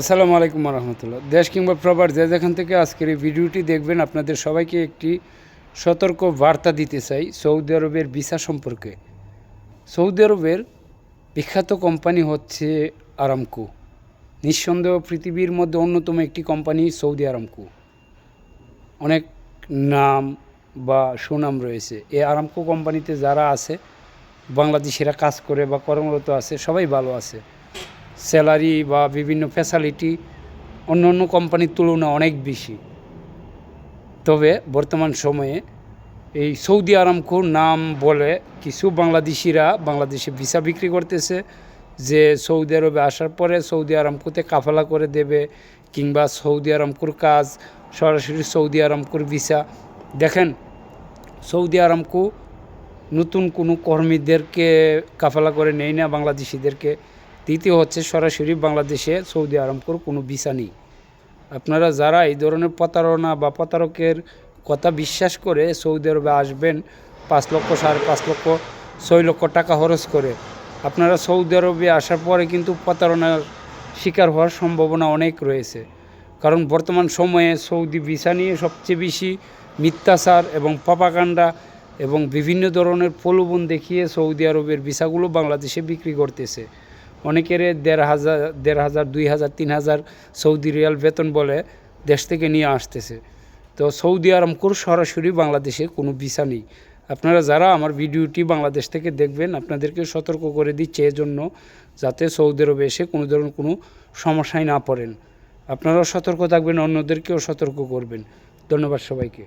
আসসালামু আলাইকুম রহমতুল্লাহ দেশ কিংবা প্রবার যে যেখান থেকে আজকের এই ভিডিওটি দেখবেন, আপনাদের সবাইকে একটি সতর্ক বার্তা দিতে চাই সৌদি আরবের ভিসা সম্পর্কে। সৌদি আরবের বিখ্যাত কোম্পানি হচ্ছে আরামকো। নিঃসন্দেহ পৃথিবীর মধ্যে অন্যতম একটি কোম্পানি সৌদি আরামকো। অনেক নাম বা সুনাম রয়েছে। এই আরামকো কোম্পানিতে যারা আছে, বাংলাদেশিরা কাজ করে বা কর্মরত আছে, সবাই ভালো আছে। স্যালারি বা বিভিন্ন ফ্যাসিলিটি অন্য অন্য কোম্পানির তুলনায় অনেক বেশি। তবে বর্তমান সময়ে এই সৌদি আরামকোর নাম বলে কিছু বাংলাদেশিরা বাংলাদেশে ভিসা বিক্রি করতেছে, যে সৌদি আরবে আসার পরে সৌদি আরামকোতে কাফালা করে দেবে কিংবা সৌদি আরামকোর কাজ, সরাসরি সৌদি আরামকোর ভিসা। দেখেন, সৌদি আরামকো নতুন কোনো কর্মীদেরকে কাফালা করে নেই না, বাংলাদেশিদেরকে। দ্বিতীয় হচ্ছে সরাসরি বাংলাদেশে সৌদি আরামকোর কোনো ভিসা নেই। আপনারা যারা এই ধরনের প্রতারণা বা প্রতারকের কথা বিশ্বাস করে সৌদি আরবে আসবেন, পাঁচ লক্ষ সাড়ে পাঁচ লক্ষ, ছয় লক্ষ টাকা খরচ করে, আপনারা সৌদি আরবে আসার পরে কিন্তু প্রতারণার শিকার হওয়ার সম্ভাবনা অনেক রয়েছে। কারণ বর্তমান সময়ে সৌদি ভিসা নিয়ে সবচেয়ে বেশি মিথ্যাচার এবং পাপাকাণ্ডা এবং বিভিন্ন ধরনের প্রলোভন দেখিয়ে সৌদি আরবের ভিসাগুলো বাংলাদেশে বিক্রি করতেছে। অনেকের দেড় হাজার দেড় হাজার, দুই হাজার, তিন হাজার সৌদি রিয়াল বেতন বলে দেশ থেকে নিয়ে আসতেছে। তো সৌদি আরামকোর সরাসরি বাংলাদেশে কোনো ভিসা নেই। আপনারা যারা আমার ভিডিওটি বাংলাদেশ থেকে দেখবেন, আপনাদেরকে সতর্ক করে দিচ্ছে এজন্য যাতে সৌদি আরবে এসে কোনো ধরনের কোনো সমস্যায় না পড়েন। আপনারাও সতর্ক থাকবেন, অন্যদেরকেও সতর্ক করবেন। ধন্যবাদ সবাইকে।